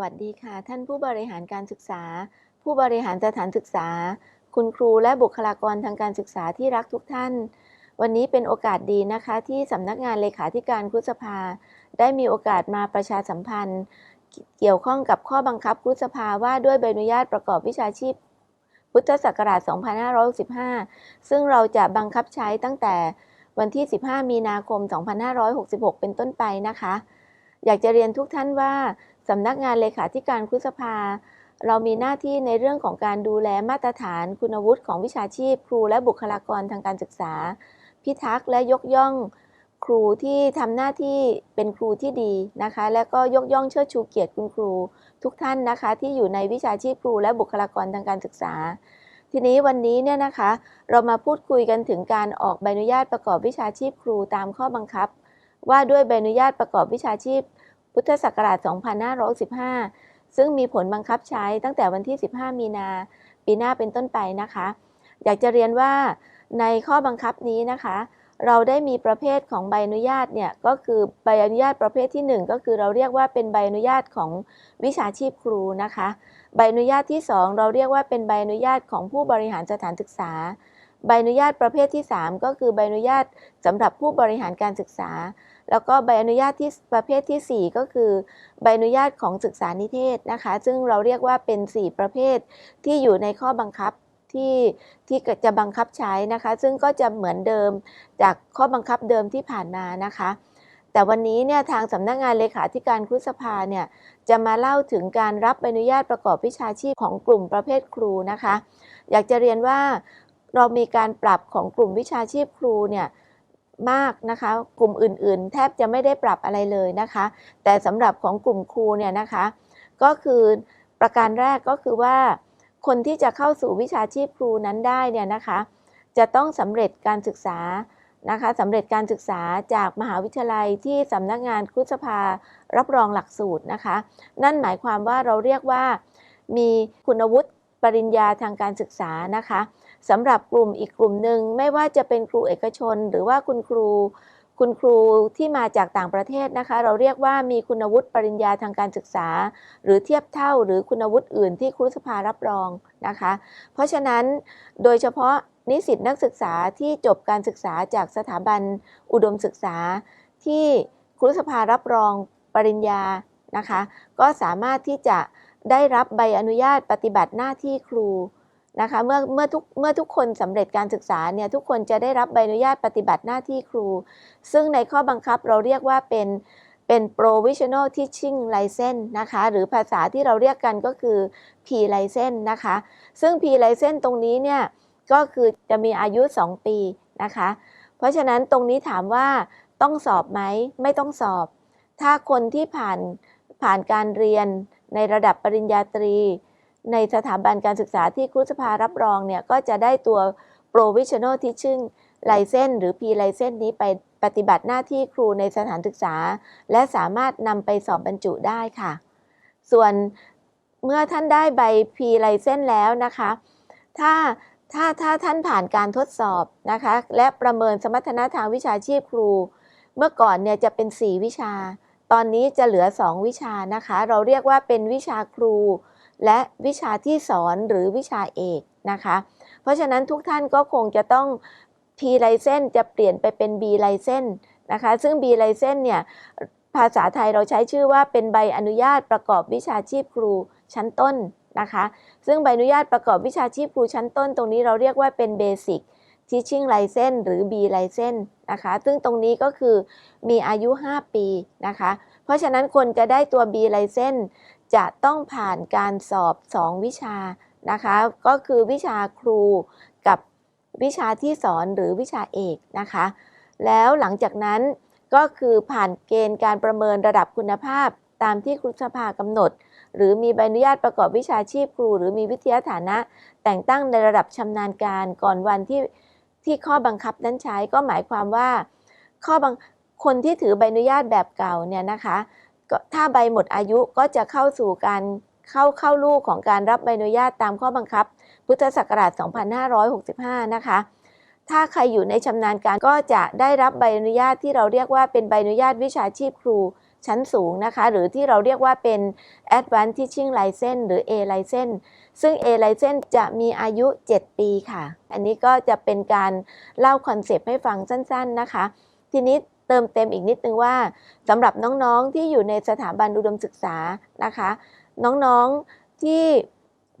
วัสดีค่ะ ท่านผู้บริหารการศึกษา ผู้บริหารสถานศึกษา คุณครูและบุคลากรทางการศึกษาที่รักทุกท่าน วันนี้เป็นโอกาสดีนะคะ ที่สำนักงานเลขาธิการครุสภา ได้มีโอกาสมาประชาสัมพันธ์ เกี่ยวข้องกับข้อบังคับครุสภาว่าด้วยใบอนุญาตประกอบวิชาชีพ พุทธศักราช 2565 ซึ่งเราจะบังคับใช้ตั้งแต่วันที่ 15 มีนาคม 2566 เป็นต้นไปนะคะ อยากจะเรียนทุกท่านว่า สำนักงานเลขาธิการครุสภา เรามีหน้าที่ในเรื่องของการดูแลมาตรฐานคุณวุฒิของวิชาชีพ ครูและบุคลากรทางการศึกษา พิทักษ์และยกย่องครูที่ทำหน้าที่เป็นครูที่ดีนะคะ และก็ยกย่องเชิดชูเกียรติคุณครู ทุกท่านนะคะ ที่อยู่ในวิชาชีพครูและบุคลากรทางการศึกษา ทีนี้วันนี้เนี่ยนะคะ เรามาพูดคุยกันถึงการออกใบอนุญาตประกอบวิชาชีพครูตามข้อบังคับ ว่าด้วยใบอนุญาตประกอบวิชาชีพ พุทธศักราช 2515 ซึ่งมีผลบังคับใช้ตั้งแต่วันที่ 15 มีนาปีหน้าเป็นต้นไปนะคะ อยากจะเรียนว่าในข้อบังคับนี้นะคะ เราได้มีประเภทของใบอนุญาตเนี่ยก็คือใบอนุญาตประเภทที่ 1 ก็คือเราเรียกว่าเป็นใบอนุญาตของวิชาชีพครูนะคะ ใบอนุญาตที่ 2 เราเรียกว่าเป็นใบอนุญาตของผู้บริหารสถานศึกษา ใบอนุญาตประเภทที่ 3 ก็คือใบอนุญาตสำหรับผู้บริหารการศึกษา แล้วก็ใบอนุญาตที่ประเภททีสี่ 4 ก็คือใบอนุญาตของศึกษานิเทศนะคะ ซึ่งเราเรียกว่าเป็น 4 ประเภทที่อยู่ในข้อบังคับที่ที่จะบังคับใช้นะคะ ซึ่งก็จะเหมือนเดิมจากข้อบังคับเดิมที่ผ่านมานะคะ แต่วันนี้เนี่ยทางสำนักงานเลขาธิการครุสภาเนี่ยจะมาเล่าถึงการรับใบอนุญาตประกอบวิชาชีพของกลุ่มประเภทครูนะคะ อยากจะเรียนว่าเรามีการปรับของกลุ่มวิชาชีพครูเนี่ย มากนะคะ กลุ่มอื่นๆ แทบจะไม่ได้ปรับอะไรเลยนะคะ แต่สำหรับของกลุ่มครูเนี่ยนะคะ ก็คือประการแรกก็คือว่า คนที่จะเข้าสู่วิชาชีพครูนั้นได้เนี่ยนะคะ จะต้องสำเร็จการศึกษานะคะสำเร็จการศึกษาจากมหาวิทยาลัยที่สำนักงานครุสภารับรองหลักสูตรนะคะ นั่นหมายความว่าเราเรียกว่า มีคุณวุฒิปริญญาทางการศึกษานะคะ สำหรับกลุ่มอีกกลุ่มหนึ่งไม่ว่าจะเป็นครูเอกชน หรือว่าคุณครู คุณครูที่มาจากต่างประเทศนะคะ เราเรียกว่ามีคุณวุฒิปริญญาทางการศึกษา หรือเทียบเท่าหรือคุณวุฒิอื่นที่ครูสภารับรองนะคะ เพราะฉะนั้นโดยเฉพาะนิสิตนักศึกษาที่จบการศึกษาจากสถาบันอุดมศึกษา ที่ครูสภารับรองปริญญานะคะ ก็สามารถที่จะได้รับใบอนุญาตปฏิบัติหน้าที่ครู นะคะเมื่อเมื่อทุกเมื่อทุกคนสำเร็จการศึกษาเนี่ยทุกคนจะได้รับใบอนุญาตปฏิบัติหน้าที่ครู ซึ่งในข้อบังคับเราเรียกว่าเป็นเป็น provisional teaching license นะคะ หรือภาษาที่เราเรียกกันก็คือ P license นะคะ ซึ่ง P license ตรงนี้เนี่ยก็คือจะมีอายุ 2 ปีนะคะ เพราะฉะนั้นตรงนี้ถามว่าต้องสอบไหมไม่ต้องสอบ ถ้าคนที่ผ่านผ่านการเรียนในระดับปริญญาตรี ในสถาบันการศึกษาที่ครุสภารับรองเนี่ยก็จะได้ตัว provisional teaching license หรือ P license นี้ไปปฏิบัติหน้าที่ครูในสถานศึกษา และสามารถนำไปสอบบรรจุได้ค่ะ ส่วนเมื่อท่านได้ใบ P license แล้วนะคะ ถ้าถ้าถ้าท่านผ่านการทดสอบนะคะ และประเมินสมรรถนะทางวิชาชีพครู เมื่อก่อนเนี่ยจะเป็น 4 วิชา ตอนนี้จะเหลือ 2 วิชานะคะ เราเรียกว่าเป็นวิชาครู และวิชาที่สอนหรือวิชาเอกนะคะ เพราะฉะนั้นทุกท่านก็คงจะต้อง P license จะเปลี่ยนไปเป็น B license นะคะ ซึ่ง B license เนี่ยภาษาไทยเราใช้ชื่อว่าเป็นใบอนุญาตประกอบวิชาชีพครูชั้นต้นนะคะ ซึ่งใบอนุญาตประกอบวิชาชีพครูชั้นต้น ตรงนี้เราเรียกว่าเป็น Basic Teaching License หรือ B License นะคะ ซึ่งตรงนี้ก็คือมีอายุ 5 ปีนะคะ เพราะฉะนั้นคนจะได้ตัว B License จะต้องผ่านการสอบ 2 วิชานะคะ ก็คือวิชาครูกับวิชาที่สอนหรือวิชาเอกนะคะ แล้วหลังจากนั้นก็คือผ่านเกณฑ์การประเมินระดับคุณภาพตามที่ครุสภากำหนด หรือมีใบอนุญาตประกอบวิชาชีพครู หรือมีวิทยาฐานะ แต่งตั้งในระดับชำนาญการก่อนวันที่ที่ข้อบังคับนั้นใช้ก็หมายความว่า ข้อบังคนที่ถือใบอนุญาตแบบเก่าเนี่ยนะคะ ก็ถ้าใบหมดอายุก็จะเข้าสู่การเข้าเข้าลูกของการรับใบอนุญาตตามข้อบังคับ พุทธศักราช 2565 นะคะ ถ้าใครอยู่ในชำนาญการก็จะได้รับใบอนุญาตที่เราเรียกว่าเป็นใบอนุญาตวิชาชีพครูชั้นสูงนะคะ หรือที่เราเรียกว่าเป็น Advanced Teaching License หรือ A License ซึ่ง A License จะมีอายุ 7 ปีค่ะ อันนี้ก็จะเป็นการเล่าคอนเซปต์ให้ฟังสั้น ๆนะคะ ทีนี้ เติมเต็มอีกนิดนึงว่าสำหรับน้องๆที่อยู่ในสถาบันอุดมศึกษานะคะ น้องๆที่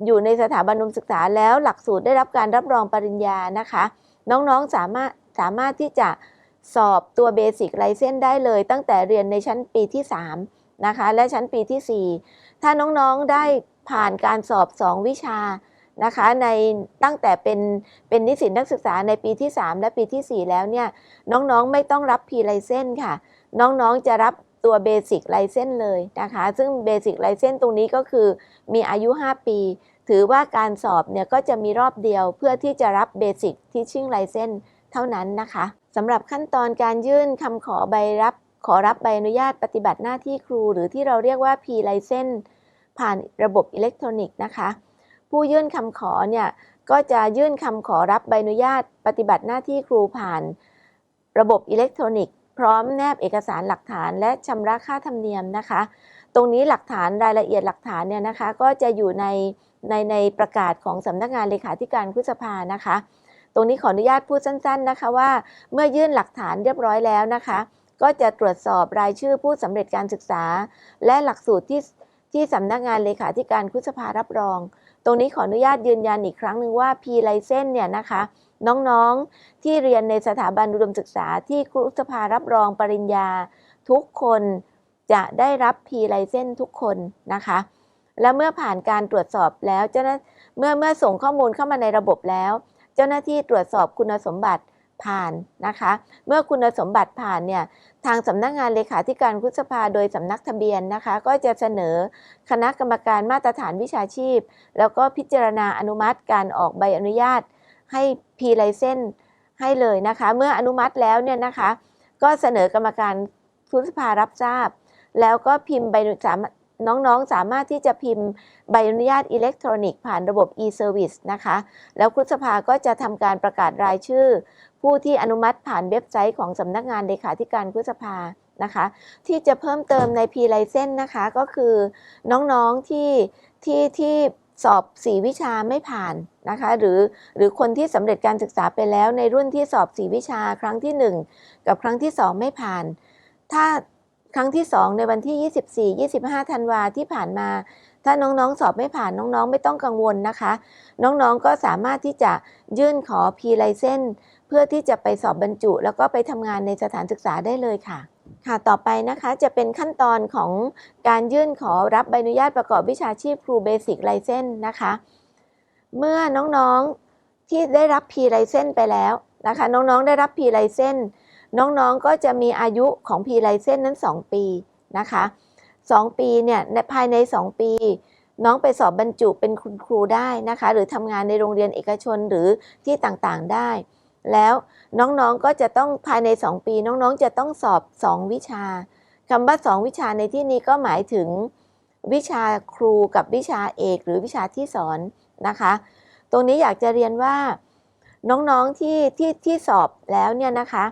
อยู่ในสถาบันอุดมศึกษาแล้วหลักสูตรได้รับการรับรองปริญญานะคะ น้องๆสามารถสามารถที่จะสอบตัวเบสิกไลเซนได้เลย ตั้งแต่เรียนในชั้นปีที่ 3 นะคะ และชั้นปีที่ 4 ถ้าน้องๆได้ผ่านการสอบ 2 วิชา นะคะในตั้งแต่เป็นเป็นนิสิตนักศึกษาในปีที่ 3 และปีทีสี่4 แล้วเนี่ยน้องๆไม่ต้องรับ P ไลเซนค่ะ น้องๆจะรับตัวเบสิกไลเซนเลยนะคะ ซึ่งเบสิกไลเซนตรงนี้ก็คือมีอายุ 5 ปี ถือว่าการสอบเนี่ยก็จะมีรอบเดียวเพื่อที่จะรับเบสิกที่ชิ่งไลเซนเท่านั้นนะคะสำหรับขั้นตอนการยื่นคำขอใบรับ ขอรับใบอนุญาตปฏิบัติหน้าที่ครู หรือที่เราเรียกว่า P license ผ่านระบบอิเล็กทรอนิกส์นะคะ ผู้ยื่นคำขอเนี่ยก็จะยื่นคำขอรับใบอนุญาตปฏิบัติหน้าที่ครูผ่าน ระบบอิเล็กทรอนิกส์พร้อมแนบเอกสารหลักฐานและชำระค่าธรรมเนียมนะคะ ตรงนี้หลักฐานรายละเอียดหลักฐานเนี่ยนะคะก็จะอยู่ในในในประกาศของสำนักงานเลขาธิการพฤษภานะคะ ตรงนี้ขออนุญาตพูดสั้น ๆนะคะว่า เมื่อยื่นหลักฐานเรียบร้อยแล้วนะคะ ก็จะตรวจสอบรายชื่อผู้สำเร็จการศึกษา และหลักสูตรที่ที่สำนักงานเลขาธิการพฤษภารับรอง ตรงนี้ขออนุญาตยืนยันอีกครั้งหนึ่งว่า P license เนี่ยนะคะน้องๆที่เรียนในสถาบันอุดมศึกษาที่ครุสภารับรองปริญญา ทุกคนจะได้รับ P license ทุกคนนะคะ และเมื่อผ่านการตรวจสอบแล้วเจ้าหน้าเมื่อเมื่อส่งข้อมูลเข้ามาในระบบแล้ว เจ้าหน้าที่ตรวจสอบคุณสมบัติผ่านนะคะ เมื่อคุณสมบัติผ่านเนี่ย ทางสำนักงานเลขาธิการพุทธสภาโดยสำนักทะเบียนนะคะ ก็จะเสนอคณะกรรมการมาตรฐานวิชาชีพ แล้วก็พิจารณาอนุมัติการออกใบอนุญาต ให้พีไลเซนให้เลยนะคะ เมื่ออนุมัติแล้วเนี่ยนะคะ ก็เสนอกรรมการพุทธสภารับทราบ แล้วก็พิมพ์ใบสามารถ น้องๆ สามารถที่จะพิมพ์ใบอนุญาตอิเล็กทรอนิกส์ผ่านระบบ e-service นะคะ แล้วครุสภาก็จะทำการประกาศรายชื่อ ผู้ที่อนุมัติผ่านเว็บไซต์ของสำนักงานเลขาธิการครุสภานะคะ ที่จะเพิ่มเติมใน P license นะคะ ก็คือน้องๆที่ที่ที่สอบ 4 วิชาไม่ผ่านนะคะ หรือหรือคนที่สำเร็จการศึกษาไปแล้วในรุ่นที่สอบ 4 วิชาครั้งที่ 1 กับครั้งที่ 2 ไม่ผ่าน ถ้า ครั้งที่ 2 ในวันที่ 24 25 ธันวาที่ผ่านมา ถ้าน้องๆ สอบไม่ผ่านน้องๆ ไม่ต้องกังวลนะคะ น้องๆ ก็สามารถที่จะยื่นขอ P license เพื่อที่จะไปสอบบรรจุ แล้วก็ไปทำงานในสถานศึกษาได้เลยค่ะ ค่ะต่อไปนะคะจะเป็นขั้นตอนของการยื่นขอรับใบอนุญาตประกอบวิชาชีพครูเบสิกไลเซนนะคะ เมื่อน้องๆที่ได้รับ P license ไปแล้วนะคะ น้องๆ ได้รับ P license น้องๆก็จะมีอายุของ P license นั้น 2 ปีนะคะ2ปีเนี่ยในภายใน 2 ปี น้องไปสอบบรรจุเป็นคุณครูได้นะคะ หรือทำงานในโรงเรียนเอกชนหรือที่ต่างๆได้ แล้วน้องๆก็จะต้องภายใน 2 ปี น้องๆจะต้องสอบ 2 วิชาคำว่า 2 วิชาในที่นี้ก็หมายถึงวิชาครูกับวิชาเอก หรือวิชาที่สอนนะคะ ตรงนี้อยากจะเรียนว่าน้องๆที่ที่ที่สอบแล้วเนี่ยนะคะ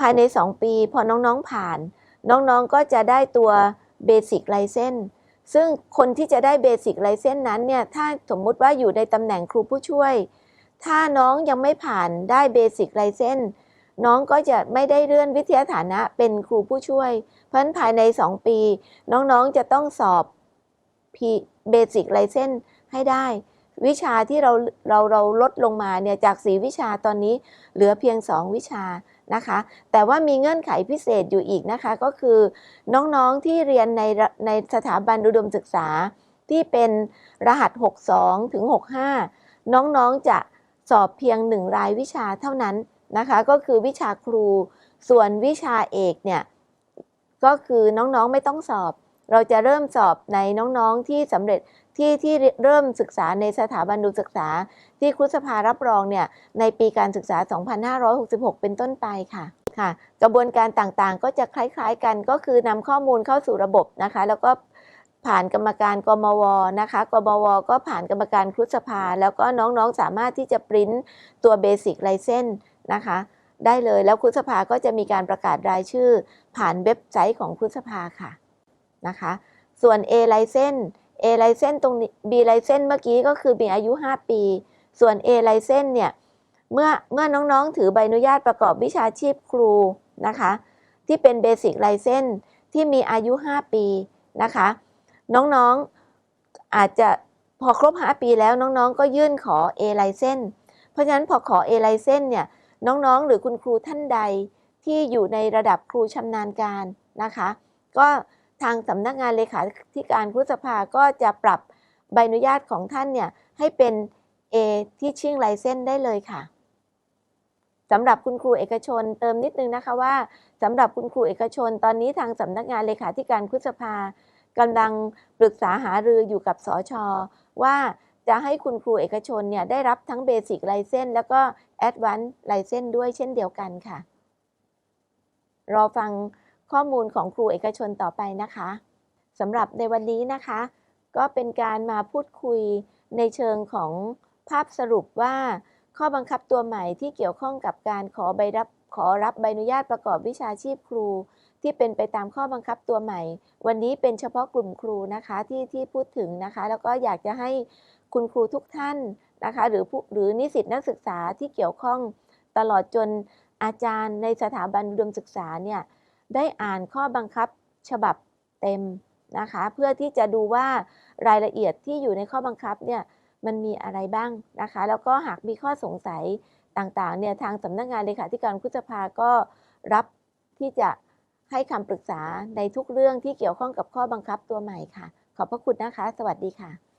ภายใน 2 ปี พอน้องๆผ่าน น้องๆก็จะได้ตัว Basic License ซึ่งคนที่จะได้ Basic License นั้นเนี่ยถ้าสมมุติว่าอยู่ในตำแหน่งครูผู้ช่วย ถ้าน้องยังไม่ผ่านได้ Basic License น้องก็จะไม่ได้เลื่อนวิทยาฐานะเป็นครูผู้ช่วย เพราะฉะนั้นภายใน 2 ปี น้องๆจะต้องสอบ Basic License ให้ได้ วิชาที่เราเราเราลดลงมาเนี่ยจาก4วิชาตอนนี้เหลือเพียง 2 วิชา นะคะ แต่ว่ามีเงื่อนไขพิเศษอยู่อีกนะคะก็คือน้องๆที่เรียนในในสถาบันอุดมศึกษาที่เป็นรหัส 62 ถึง 65 น้องๆจะสอบเพียง1รายวิชาเท่านั้นนะคะ ก็คือวิชาครู ส่วนวิชาเอกเนี่ยก็คือน้องๆไม่ต้องสอบ เราจะเริ่มสอบในน้องๆที่สำเร็จที่ที่เริ่มศึกษาในสถาบันดมศึกษา ที่ครุสภารับรองเนี่ยในปีการศึกษา 2566 เป็นต้นไปค่ะค่ะ กระบวนการต่างๆ ก็จะคล้ายๆกันก็คือนำข้อมูลเข้าสู่ระบบนะคะ แล้วก็ผ่านกรรมการกมวนะคะกมวก็ผ่านกรรมการครุสภา แล้วก็น้องๆสามารถที่จะปริ้นตัวเบสิกไลเซนนะคะ ได้เลยแล้วครุสภาก็จะมีการประกาศรายชื่อ ผ่านเว็บไซต์ของครุสภาค่ะนะคะ ส่วน A license A license ตรงนี้ B license เมื่อกี้ก็คือมีอายุ 5 ปี ส่วน A license เนี่ยเมื่อเมื่อน้องๆ ถือใบอนุญาตประกอบวิชาชีพครูนะคะ ที่เป็น Basic License ที่มีอายุ 5 ปีนะคะ น้องๆอาจจะพอครบ 5 ปีแล้วน้องๆ ก็ยื่นขอ A license เพราะฉะนั้นพอขอ A license เนี่ยน้องๆ หรือคุณครูท่านใดที่อยู่ในระดับครูชำนาญการนะคะ ก็ทางสำนักงานเลขาธิการครุสภาก็จะปรับใบอนุญาตของท่านเนี่ยให้เป็น A Teaching License ได้เลยค่ะสำหรับคุณครูเอกชนเติมนิดนึงนะคะว่าสำหรับคุณครูเอกชน ตอนนี้ทางสำนักงานเลขาธิการคุสภากำลังปรึกษาหารืออยู่กับสอชอว่าจะให้คุณครูเอกชนเนี่ยได้รับทั้ง Basic License แล้วก็ Advanced License ด้วยเช่นเดียวกันค่ะ รอฟังข้อมูลของครูเอกชนต่อไปนะคะสำหรับในวันนี้นะคะ ก็เป็นการมาพูดคุยในเชิงของ ภาพสรุปว่า ข้อบังคับตัวใหม่ที่เกี่ยวข้องกับการขอใบรับขอรับใบอนุญาตประกอบวิชาชีพครู ที่เป็นไปตามข้อบังคับตัวใหม่ วันนี้เป็นเฉพาะกลุ่มครูนะคะที่ที่พูดถึงนะคะ แล้วก็อยากจะให้คุณครูทุกท่านนะคะ หรือผู้หรือนิสิตนักศึกษาที่เกี่ยวข้องตลอดจนอาจารย์ในสถาบันอุดมศึกษาเนี่ยได้อ่านข้อบังคับฉบับเต็มนะคะ เพื่อที่จะดูว่ารายละเอียดที่อยู่ในข้อบังคับเนี่ย มันมีอะไรบ้างนะคะ แล้วก็หากมีข้อสงสัยต่างๆเนี่ยทางสำนักงานเลขาธิการคุชภาก็รับที่จะให้คำปรึกษาในทุกเรื่องที่เกี่ยวข้องกับข้อบังคับตัวใหม่ค่ะ ขอบพระคุณนะคะ สวัสดีค่ะ